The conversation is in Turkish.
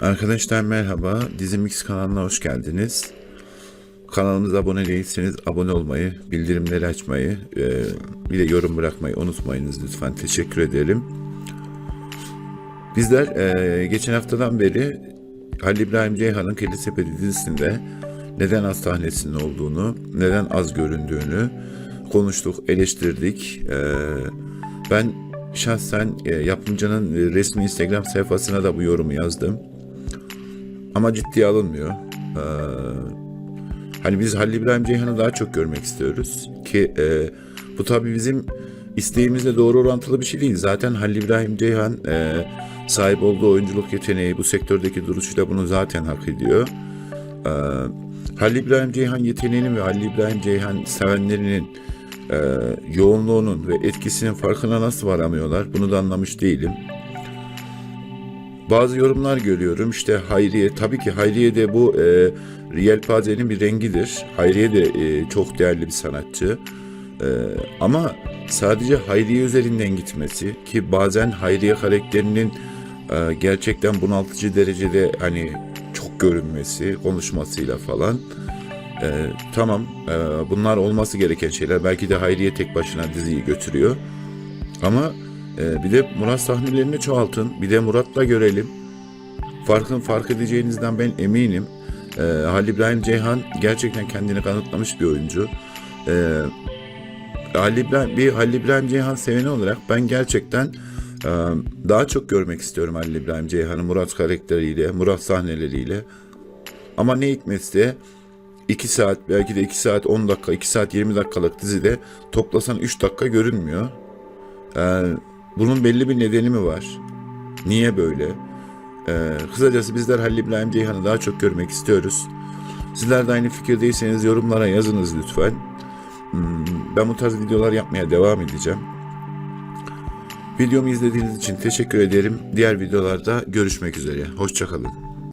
Arkadaşlar merhaba. Dizimix kanalına hoş geldiniz. Kanalımıza abone değilseniz abone olmayı, bildirimleri açmayı, e, bir de yorum bırakmayı unutmayınız lütfen. Teşekkür ederim. Bizler e, geçen haftadan beri Halil İbrahim Ceyhan'ın Kedi Sepeti dizisinde neden az sahnesinin olduğunu, neden az göründüğünü konuştuk, eleştirdik. E, ben şahsen yapımcının resmi Instagram sayfasına da bu yorumu yazdım. Ama ciddiye alınmıyor. Ee, hani biz Halil İbrahim Ceyhan'ı daha çok görmek istiyoruz ki e, bu tabii bizim isteğimizle doğru orantılı bir şey değil. Zaten Halil İbrahim Ceyhan e, sahip olduğu oyunculuk yeteneği, bu sektördeki duruşuyla bunu zaten hak ediyor. Ee, Halil İbrahim Ceyhan yeteneğinin ve Halil İbrahim Ceyhan sevenlerinin e, yoğunluğunun ve etkisinin farkına nasıl varamıyorlar bunu da anlamış değilim. Bazı yorumlar görüyorum işte Hayriye tabii ki Hayriye de bu e, Yelpaze'nin bir rengidir. Hayriye de e, çok değerli bir sanatçı. E, ama sadece Hayriye üzerinden gitmesi ki bazen Hayriye karakterinin e, gerçekten bunaltıcı derecede hani çok görünmesi konuşmasıyla falan e, tamam e, bunlar olması gereken şeyler. Belki de Hayriye tek başına diziyi götürüyor. Ama e, bir de Murat sahnelerini çoğaltın. Bir de Murat'la görelim. Farkın fark edeceğinizden ben eminim. E, Halil İbrahim Ceyhan gerçekten kendini kanıtlamış bir oyuncu. E, Halil İbrahim, bir Halil İbrahim Ceyhan seveni olarak ben gerçekten e, daha çok görmek istiyorum Halil İbrahim Ceyhan'ı Murat karakteriyle, Murat sahneleriyle. Ama ne hikmetse 2 saat belki de 2 saat 10 dakika 2 saat 20 dakikalık dizide toplasan 3 dakika görünmüyor. Ee, bunun belli bir nedeni mi var? Niye böyle? Ee, kısacası bizler Halil İbrahim Ceyhan'ı daha çok görmek istiyoruz. Sizler de aynı fikirdeyseniz yorumlara yazınız lütfen. Hmm, Ben bu tarz videolar yapmaya devam edeceğim. Videomu izlediğiniz için teşekkür ederim. Diğer videolarda görüşmek üzere. Hoşçakalın.